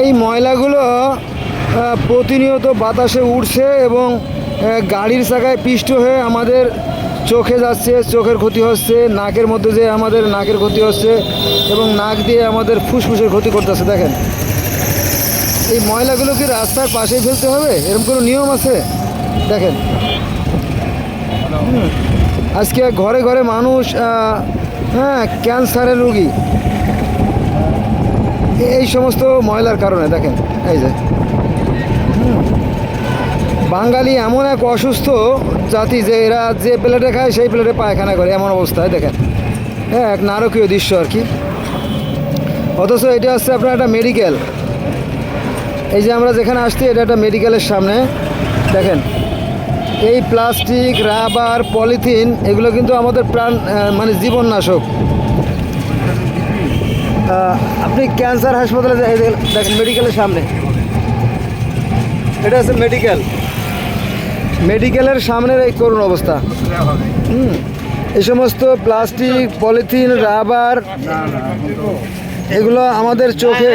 এই ময়লাগুলো প্রতিনিয়ত বাতাসে উড়ছে এবং গাড়ির চাকায় পিষ্ট হয়ে আমাদের চোখে যাচ্ছে, চোখের ক্ষতি হচ্ছে, নাকের মধ্যে যে আমাদের নাকের ক্ষতি হচ্ছে এবং নাক দিয়ে আমাদের ফুসফুসের ক্ষতি করতেছে, দেখেন। এই ময়লাগুলো কি রাস্তার পাশেই ফেলতে হবে? এরকম কোনো নিয়ম আছে? দেখেন। আজকে ঘরে ঘরে মানুষ হ্যাঁ ক্যান্সারের রুগী। এই সমস্ত ময়লার কারণে দেখেন এই যে। বাঙালি এমন এক অসুস্থ জাতি যে এরা যে প্লেটে খায় সেই প্লেটে পায়খানা করে এমন অবস্থায় দেখেন। হ্যাঁ এক নারকীয় দৃশ্য আর কি। অথচ এটা হচ্ছে আপনার একটা মেডিকেল এই যে আমরা যেখানে আসছি এটা একটা মেডিকেলের সামনে দেখেন। এই প্লাস্টিক রাবার পলিথিন এগুলো কিন্তু আমাদের প্রাণ মানে জীবননাশক। আহ, আপনি ক্যান্সার হাসপাতালে দেখেন মেডিকেলের সামনে। এটা হচ্ছে মেডিকেল মেডিকেলের সামনের এই করুণ অবস্থা। হুম এই সমস্ত প্লাস্টিক পলিথিন রাবার এগুলো আমাদের চোখে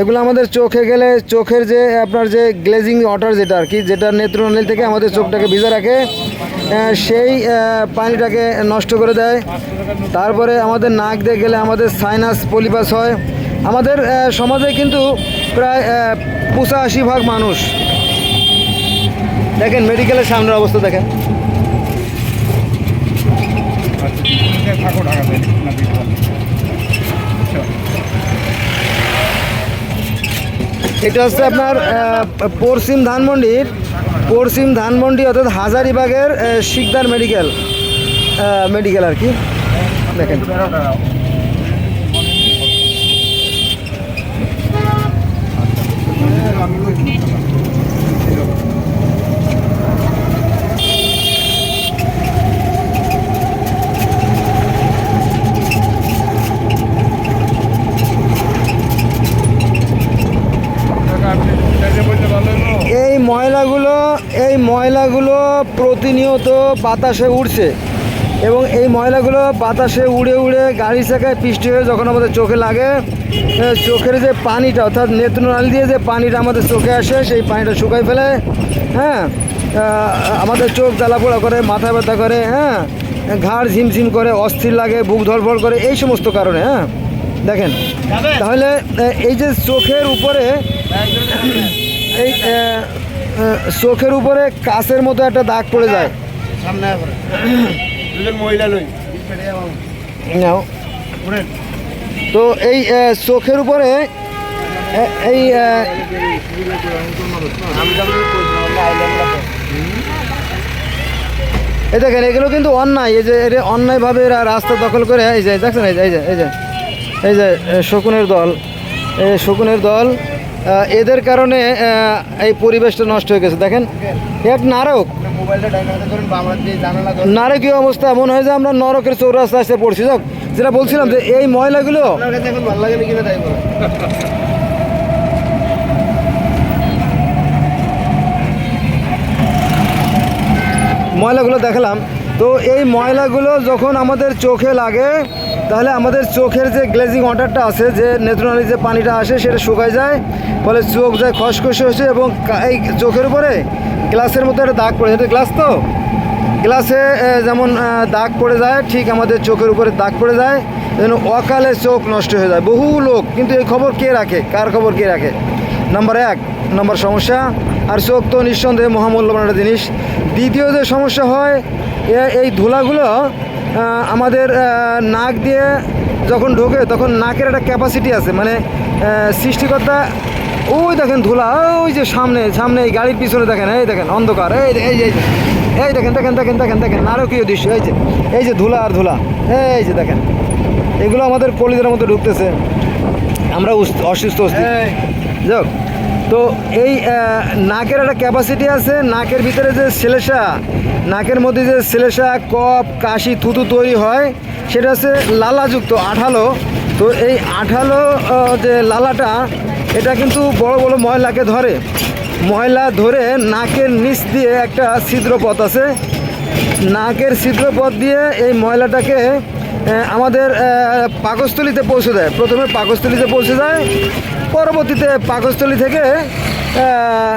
এগুলো আমাদের চোখে গেলে চোখের যে আপনার যে গ্লেজিং ওয়াটার যেটা আর কি যেটা নেত্রনালী থেকে আমাদের চোখটাকে ভিজে রাখে সেই পানিটাকে নষ্ট করে দেয়। তারপরে আমাদের নাক দিয়ে গেলে আমাদের সাইনাস পলিপাস হয়। আমাদের সমাজে কিন্তু প্রায় পঁচাশি ভাগ মানুষ। দেখেন মেডিকেলের সামনের অবস্থা দেখেন। এটা হচ্ছে আপনার পশ্চিম ধানমন্ডির পশ্চিম ধানমন্ডি অর্থাৎ হাজারিবাগের শিকদার মেডিকেল মেডিকেল আর কি। দেখেন বলতে পারলেন এই ময়লাগুলো এই ময়লাগুলো প্রতিনিয়ত বাতাসে উড়ছে এবং এই ময়লাগুলো বাতাসে উড়ে উড়ে গাড়ি চাকায় পিষ্ট হয়ে যখন আমাদের চোখে লাগে চোখের যে পানিটা অর্থাৎ নেত্রনালী দিয়ে যে পানিটা আমাদের চোখে আসে সেই পানিটা শুকাই ফেলে হ্যাঁ আমাদের চোখ জ্বালাপোড়া করে মাথা ব্যথা করে হ্যাঁ ঘাড় ঝিমঝিম করে অস্থির লাগে বুক ধরফড় করে এই সমস্ত কারণে হ্যাঁ দেখেন। তাহলে এই যে চোখের উপরে এই চোখের উপরে কাছের মতো একটা দাগ পড়ে যায়। সামনে মহিলা লই। নাও। তো এই চোখের উপরে এই এই দেখেন এগুলো কিন্তু অন্যায়। এই যে এটা অন্যায়ভাবে এরা রাস্তা দখল করে এই যে দেখছেন? এই যে এই যে এই যে এই যে শকুনের দল। এই শকুনের দল এদের কারণে এই পরিবেশটা নষ্ট হয়ে গেছে। দেখেন, এক নারক। নারকীয় অবস্থা এমন হয় যে আমরা নরকের চৌরাস্তা আসতে পড়ছি। যাক, যেটা বলছিলাম যে এই ময়লাগুলো ময়লাগুলো দেখালাম। তো এই ময়লাগুলো যখন আমাদের চোখে লাগে তাহলে আমাদের চোখের যে গ্লেজিং ওয়াটারটা আছে, যে নেত্রনালী যে পানিটা আসে, সেটা শুকায় যায়, ফলে চোখ যায় খসখসে হয়েছে এবং এই চোখের উপরে গ্লাসের মতো একটা দাগ পড়ে যায়। গ্লাস তো? গ্লাসে যেমন দাগ পড়ে যায়, ঠিক আমাদের চোখের উপরে দাগ পড়ে যায়, যেন অকালে চোখ নষ্ট হয়ে যায়। বহু লোক, কিন্তু এই খবর কে রাখে? কার খবর কে রাখে? নাম্বার এক নম্বর সমস্যা, আর চোখ তো নিঃসন্দেহে মহামূল্যবান একটা জিনিস। দ্বিতীয় যে সমস্যা হয় এই ধুলাগুলো আমাদের নাক দিয়ে যখন ঢোকে তখন নাকের একটা ক্যাপাসিটি আছে। মানে সৃষ্টিকর্তা ওই দেখেন ধুলা ওই যে সামনে সামনে এই গাড়ির পিছনে দেখেন এই দেখেন অন্ধকার এই এই যে এই দেখেন দেখেন দেখেন দেখেন দেখেন নারকীয় দৃশ্য এই যে এই যে ধুলা আর ধুলা এই যে দেখেন এগুলো আমাদের কলিদের মধ্যে ঢুকতেছে। আমরা অসুস্থ যাক তো এই নাকের একটা ক্যাপাসিটি আছে নাকের ভিতরে যে শ্লেষা নাকের মধ্যে যে শ্লেষা কপ কাশি, থুতু তৈরি হয়, সেটা হচ্ছে লালাযুক্ত আঠালো। তো এই আঠালো যে লালাটা, এটা কিন্তু বড় বড় ময়লাকে ধরে। ময়লা ধরে নাকের নিচ দিয়ে একটা ছিদ্র পথ আছে। নাকের ছিদ্র পথ দিয়ে এই ময়লাটাকে আমাদের পাকস্থলিতে পৌঁছে দেয়। প্রথমে পাকস্থলিতে পৌঁছে যায়, পরবর্তীতে পাকস্থলী থেকে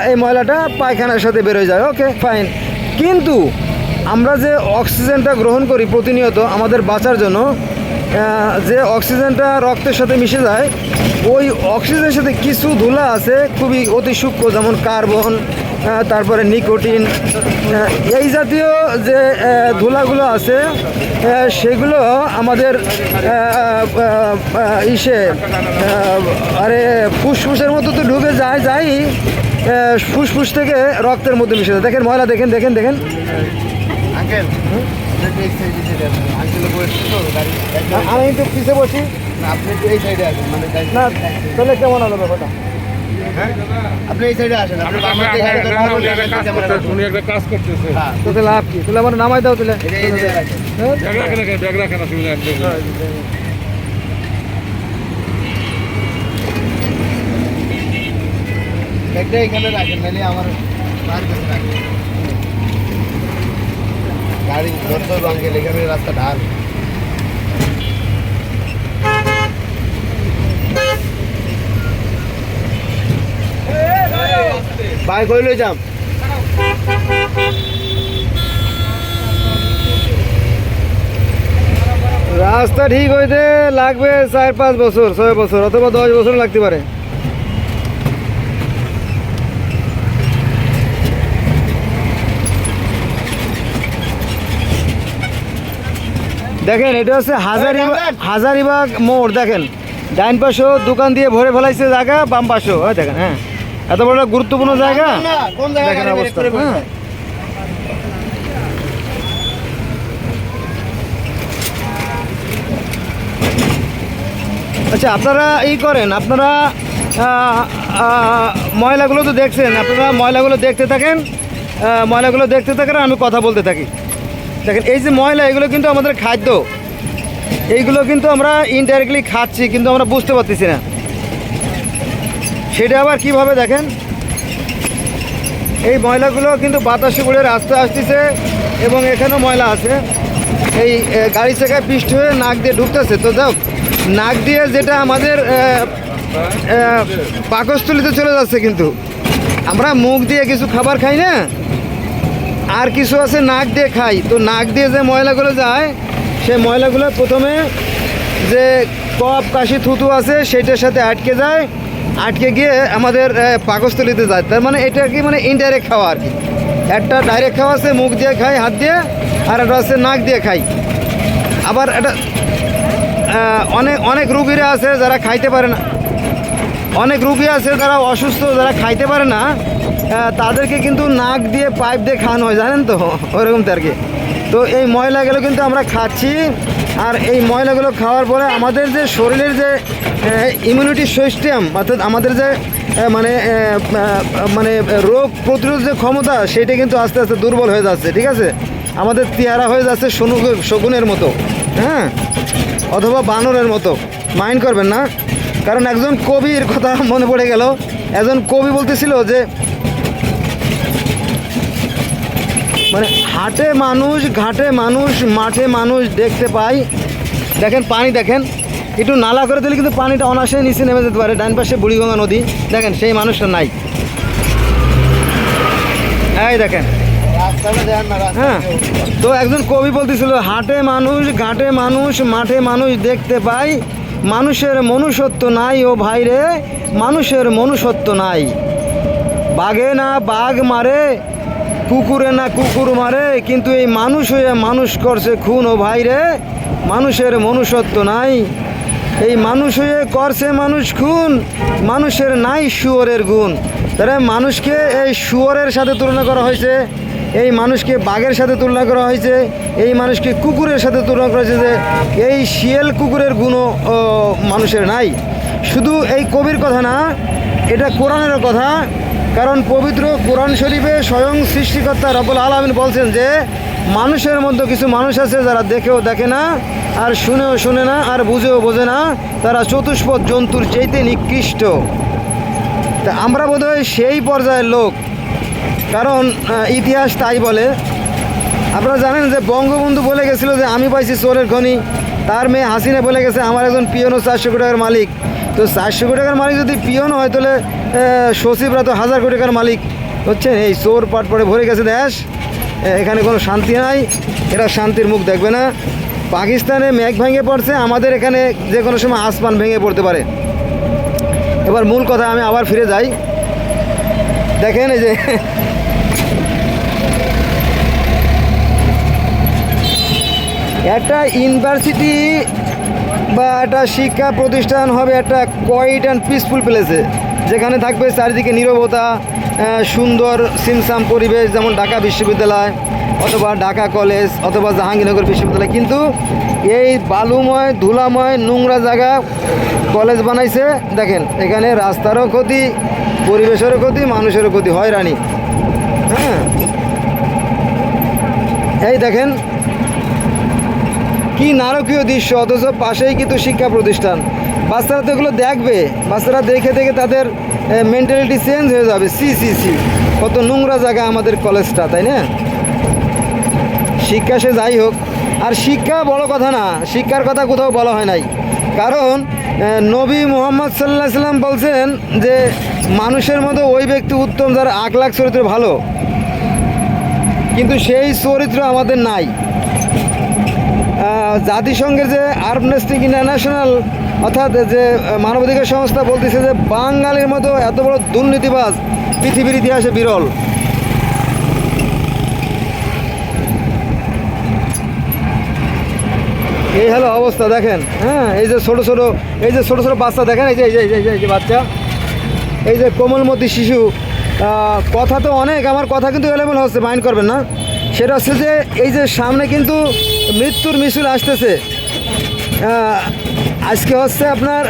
এই ময়লাটা পায়খানার সাথে বেরোয় যায়। ওকে ফাইন কিন্তু আমরা যে অক্সিজেনটা গ্রহণ করি প্রতিনিয়ত আমাদের বাঁচার জন্য যে অক্সিজেনটা রক্তের সাথে মিশে যায়, ওই অক্সিজেনের সাথে কিছু ধুলা আছে খুবই অতি সূক্ষ্ম, যেমন কার্বন তারপরে নিকোটিন এই জাতীয় যে ধুলাগুলো আছে সেগুলো আমাদের ইসে আরে ফুসফুসের মতো তো ঢুকে যায় যাই ফুসফুস থেকে রক্তের মধ্যে মিশে যায়। দেখেন ময়লা দেখেন দেখেন দেখেন। আঙ্কেল আমি একটু পিছিয়ে বসি। আপনি একটু এই সাইডে আসেন মানে না তাহলে কেমন হলো ব্যাপারটা? আপনি এই সাইডে আসেন আপনি বাম হাতে গাড়ি ধরে বাম হাতে গাড়ি ক্যামেরা ধরুন। উনি একটা কাজ করতেছে হ্যাঁ তো তাহলে লাভ কি তাহলে আমার নামাই দাও তাহলে এই যে- এই যে রাখেন। হ্যাঁ? ব্যাগ রাখেন এখানে, ব্যাগ রাখেন অসুবিধা নেই। ব্যাগটা এখানে রাখেন নাহলে আমার মার কাছে রাখেন গাড়ি ধরতে হবে আঙ্কেল এখানে রাস্তা ঢাল বাইক হইলে যাম। রাস্তা ঠিক হইতে লাগবে চার পাঁচ বছর ছয় বছর অথবা দশ বছর লাগতে পারে। দেখেন এটা হচ্ছে হাজারিবাগ হাজারিবাগ মোড় দেখেন। ডাইন পাশেও দোকান দিয়ে ভরে ফেলাইছে জায়গা বাম পাশেও। দেখেন হ্যাঁ। এত বড় গুরুত্বপূর্ণ জায়গা? দেখেন অবস্থা, হ্যাঁ। আচ্ছা আপনারা ই করেন আপনারা ময়লাগুলো তো দেখছেন আপনারা ময়লাগুলো দেখতে থাকেন ময়লাগুলো দেখতে থাকেন আমি কথা বলতে থাকি। দেখেন এই যে ময়লা এগুলো কিন্তু আমাদের খাদ্য। এইগুলো কিন্তু আমরা ইনডাইরেক্টলি খাচ্ছি কিন্তু আমরা বুঝতে পারতেছি না। সেটা আবার কীভাবে দেখেন? এই ময়লাগুলো কিন্তু বাতাসে উড়ে রাস্তা আসতেছে এবং এখানেও ময়লা আছে। এই গাড়ি চাকায় পিষ্ট হয়ে নাক দিয়ে ঢুকতেছে। তো যাও, নাক দিয়ে যেটা আমাদের পাকস্থলিতে চলে যাচ্ছে কিন্তু। আমরা মুখ দিয়ে কিছু খাবার খাই না? আর কিছু আছে নাক দিয়ে খাই। তো নাক দিয়ে যে ময়লাগুলো যায় সে ময়লাগুলো প্রথমে যে কপ কাশি, থুতু আছে সেটার সাথে আটকে যায়। আটকে গিয়ে আমাদের পাকস্থলিতে যায়। তার মানে এটা কি মানে ইনডাইরেক্ট খাওয়া আর কি? একটা ডাইরেক্ট খাওয়া আছে, মুখ দিয়ে খাই হাত দিয়ে, আর একটা আছে নাক দিয়ে খাই আবার এটা অনেক অনেক রুগীরা আছে যারা খাইতে পারে না। অনেক রুগী আছে যারা অসুস্থ, যারা খাইতে পারে না তাদেরকে কিন্তু নাক দিয়ে, পাইপ দিয়ে খাওয়ানো হয়, জানেন তো? ওরকম তো আর কি। তো এই ময়লাগুলো কিন্তু আমরা খাচ্ছি। আর এই ময়লাগুলো খাওয়ার পরে আমাদের যে শরীরের যে ইমিউনিটি সিস্টেম অর্থাৎ আমাদের যে মানে মানে রোগ প্রতিরোধ যে ক্ষমতা, সেটা কিন্তু আস্তে আস্তে দুর্বল হয়ে যাচ্ছে, ঠিক আছে? আমাদের চেহারা হয়ে যাচ্ছে শনু শকুনের মতো হ্যাঁ? অথবা বানরের মতো মাইন্ড করবেন না। কারণ একজন কবির কথা মনে পড়ে গেল। একজন কবি বলতেছিল যে মানে হাটে মানুষ, ঘাটে মানুষ, মাঠে মানুষ দেখতে পাই। দেখেন পানি দেখেন। একটু নালা করে দিলে কিন্তু পানিটা অনায়াসে নিচে নেমে যেতে পারে। ডান পাশে বুড়িগঙ্গা নদী। দেখেন সেই মানুষটা নাই। এই দেখেন। হ্যাঁ। তো একজন কবি বলতেছিল, হাটে মানুষ, ঘাটে মানুষ, মাঠে মানুষ দেখতে পাই। মানুষের মনুষ্যত্ব নাই, ও ভাইরে মানুষের মনুষ্যত্ব নাই। বাঘে না বাঘ মারে কুকুরে না কুকুর মারে, কিন্তু এই মানুষ হয়ে মানুষ করছে খুন, ও ভাইরে মানুষের মনুষ্যত্ব নাই। এই মানুষ হয়ে করছে মানুষ খুন, মানুষের নাই শুয়োরের গুণ। তারা মানুষকে এই শুয়োরের সাথে তুলনা করা হয়েছে, এই মানুষকে বাঘের সাথে তুলনা করা হয়েছে, এই মানুষকে কুকুরের সাথে তুলনা করা হয়েছে যে এই শিয়াল কুকুরের গুণও মানুষের নাই। শুধু এই কবির কথা না, এটা কোরআনের কথা কারণ পবিত্র কোরআন শরীফে স্বয়ং সৃষ্টিকর্তা রবুল আলমিন বলছেন যে, মানুষের মধ্যে কিছু মানুষ আছে যারা দেখেও দেখে না, আর শুনেও শুনে না, আর বুঝেও বোঝে না, তারা চতুষ্পদ জন্তুর চেয়েতে নিকৃষ্ট। তা আমরা বোধহয় সেই পর্যায়ের লোক। কারণ ইতিহাস তাই বলে। আপনারা জানেন যে বঙ্গবন্ধু বলে গেছিল যে, আমি পাইছি চোরের খনি। তার মেয়ে হাসিনা বলে গেছে, আমার একজন পিয়নও চারশো কোটি টাকার মালিক। তো চারশো কোটি টাকার মালিক যদি পিয়ন হয়, তাহলে সচিবরা তো হাজার কোটি টাকার মালিক হচ্ছে এই চোর পাট পরে ভরে গেছে দেশ। এখানে কোনো শান্তি নাই। এরা শান্তির মুখ দেখবে না। পাকিস্তানে মেঘ ভেঙে পড়ছে, আমাদের এখানে যে কোনো সময় আসমান ভেঙে পড়তে পারে। এবার মূল কথা, আমি আবার ফিরে যাই। দেখেন এই যে, একটা ইউনিভার্সিটি একটা শিক্ষা প্রতিষ্ঠান হবে একটা কোয়াইট অ্যান্ড পিসফুল প্লেসে যেখানে থাকবে চারিদিকে নীরবতা সুন্দর সিমসাম পরিবেশ যেমন ঢাকা বিশ্ববিদ্যালয় অথবা ঢাকা কলেজ অথবা জাহাঙ্গীরনগর বিশ্ববিদ্যালয়। কিন্তু এই বালুময়, ধুলাময়, নোংরা জায়গা কলেজ বানাইছে, দেখেন, এখানে রাস্তারও ক্ষতি, পরিবেশেরও ক্ষতি, মানুষেরও ক্ষতি, হয়রানি। হ্যাঁ। এই দেখেন কি নারকীয় দৃশ্য, অথচ পাশেই কিন্তু শিক্ষা প্রতিষ্ঠান। বাচ্চারা তো এগুলো দেখবে। বাচ্চারা দেখে দেখে তাদের মেন্টালিটি চেঞ্জ হয়ে যাবে। সি সি সি। কত নোংরা জায়গা আমাদের কলেজটা, তাই না? শিক্ষা সে যাই হোক। আর শিক্ষা বড় কথা না, শিক্ষার কথা কোথাও বলা হয় নাই। কারণ নবী মোহাম্মদ সাল্লাহ সাল্লাম বলছেন যে, মানুষের মতো ওই ব্যক্তি উত্তম যার আখলাখ চরিত্র ভালো। কিন্তু সেই চরিত্র আমাদের নাই। জাতিসংঘের যে আর্মনেস্টিক ইন্টারন্যাশনাল অর্থাৎ যে মানবাধিকার সংস্থা বলতেছে যে, বাঙালির মতো এত বড় দুর্নীতিবাজ পৃথিবীর ইতিহাসে বিরল। এই হলো অবস্থা, দেখেন হ্যাঁ এই যে ছোট ছোট, এই যে ছোট ছোট বাচ্চা, দেখেন, এই যে এই যে, এই যে- এই যে বাচ্চা, এই যে কোমলমতি শিশু কথা তো অনেক, আমার কথা কিন্তু এলেবেল হচ্ছে, মাইন্ড করবেন না। সেটা হচ্ছে যে এই যে সামনে কিন্তু মৃত্যুর মিছিল আসতেছে। আজকে হচ্ছে আপনার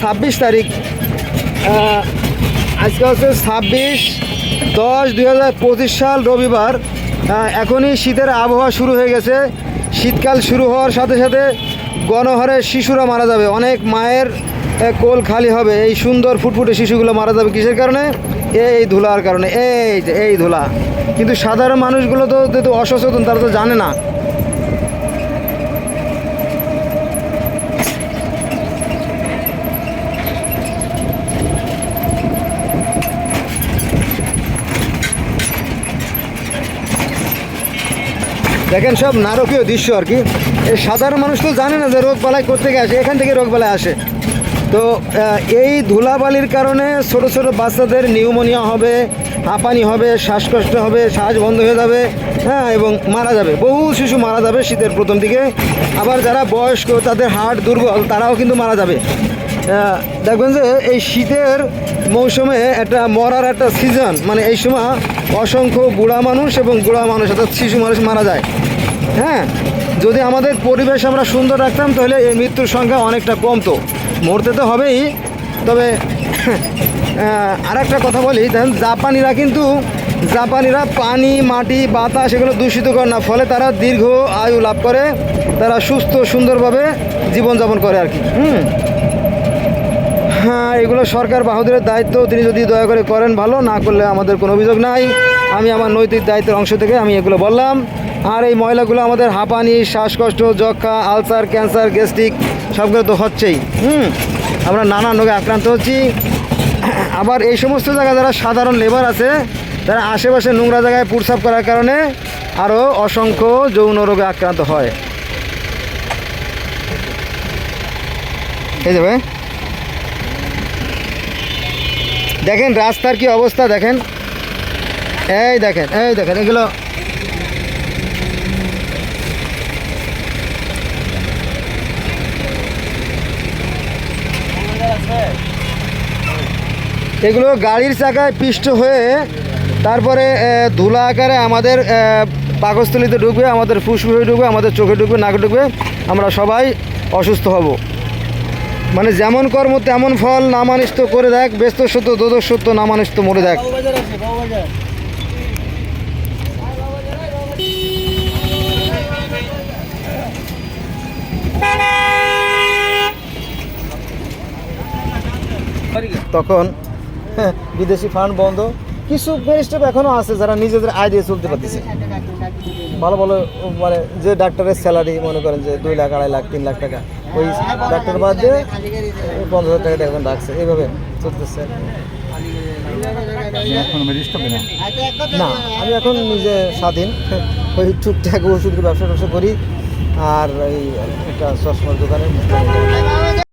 ছাব্বিশ তারিখ। আজকে হচ্ছে ছাব্বিশ দশ দুই সাল রবিবার। এখনই শীতের আবহাওয়া শুরু হয়ে গেছে। শীতকাল শুরু হওয়ার সাথে সাথে গণহারে শিশুরা মারা যাবে। অনেক মায়ের কোল খালি হবে। এই সুন্দর ফুটফুটে শিশুগুলো মারা যাবে। কিসের কারণে? এই ধুলার কারণে, এই যে, এই ধুলা। কিন্তু সাধারণ মানুষগুলো তো যেহেতু অসচেতন, তারা তো জানে না। দেখেন সব নারকীয় দৃশ্য আর কি। সাধারণ মানুষ তো জানে না যে রোগ বালাই করতে আসে, এখান থেকে রোগ বালাই আসে। তো এই ধুলাবালির কারণে ছোট ছোট বাচ্চাদের নিউমোনিয়া হবে, হাঁপানি হবে, শ্বাসকষ্ট হবে, শ্বাস বন্ধ হয়ে যাবে হ্যাঁ এবং মারা যাবে। বহু শিশু মারা যাবে শীতের প্রথম দিকে। আবার যারা বয়স্ক, তাদের হার্ট দুর্বল, তারাও কিন্তু মারা যাবে। দেখবেন যে এই শীতের মৌসুমে একটা মরার একটা সিজন মানে এই সময় অসংখ্য বুড়া মানুষ এবং বুড়া মানুষ, অর্থাৎ শিশু মানুষ মারা যায়। হ্যাঁ যদি আমাদের পরিবেশ আমরা সুন্দর রাখতাম, তাহলে এই মৃত্যুর সংখ্যা অনেকটা কমতো। মরতে তো হবেই। তবে আর একটা কথা বলি, দেখেন, জাপানিরা কিন্তু, জাপানিরা পানি, মাটি, বাতাস এগুলো দূষিত করে না। ফলে তারা দীর্ঘ আয়ু লাভ করে, তারা সুস্থ, সুন্দরভাবে জীবনযাপন করে আর কি। হুম? হ্যাঁ এগুলো সরকার বাহাদুরের দায়িত্ব। তিনি যদি দয়া করে করেন ভালো, না করলে আমাদের কোনো অভিযোগ নাই। আমি আমার নৈতিক দায়িত্বের অংশ থেকে আমি এগুলো বললাম। আর এই ময়লাগুলো আমাদের হাঁপানি, শ্বাসকষ্ট যক্ষা আলসার, ক্যান্সার, গ্যাস্ট্রিক, সবগুলো তো হচ্ছেই। হুম, আমরা নানান রোগে আক্রান্ত হচ্ছি। আবার এই সমস্ত জায়গায় যারা সাধারণ লেবার আছে, তারা আশেপাশে নোংরা জায়গায় পুরসাপ করার কারণে আরও অসংখ্য যৌন রোগে আক্রান্ত হয়। যাবে দেখেন রাস্তার কি অবস্থা দেখেন। এই দেখেন এই দেখেন, এগুলো এগুলো গাড়ির চাকায় পিষ্ট হয়ে তারপরে ধুলা আকারে আমাদের পাকস্থলিতে ঢুকবে, আমাদের ফুসফুসে ঢুকবে, আমাদের চোখে ঢুকবে, নাকে ঢুকবে, আমরা সবাই অসুস্থ হব। মানে যেমন কর্ম তেমন ফল নামানিস্ত করে দেখ, ব্যস্ত সত্য, দোদক সত্য নামানিস্ত মরে দেখ। তখন বিদেশি ফান্ড বন্ধ। কিছু স্টাফ এখনও আছে যারা নিজেদের আয় দিয়ে চলতে পারতেছে। ভালো ভালো মানে যে ডাক্তারের স্যালারি মনে করেন যে দুই লাখ আড়াই লাখ তিন লাখ টাকা ওই ডাক্তার বাদ দিয়ে পনেরো হাজার টাকা এখন রাখছে। এইভাবে চলতেছে। এখন না? আমি এখন নিজে স্বাধীন। ওই টুকটাক ওষুধের ব্যবসা ট্যবসা করি। আর এই একটা চশমার দোকানে।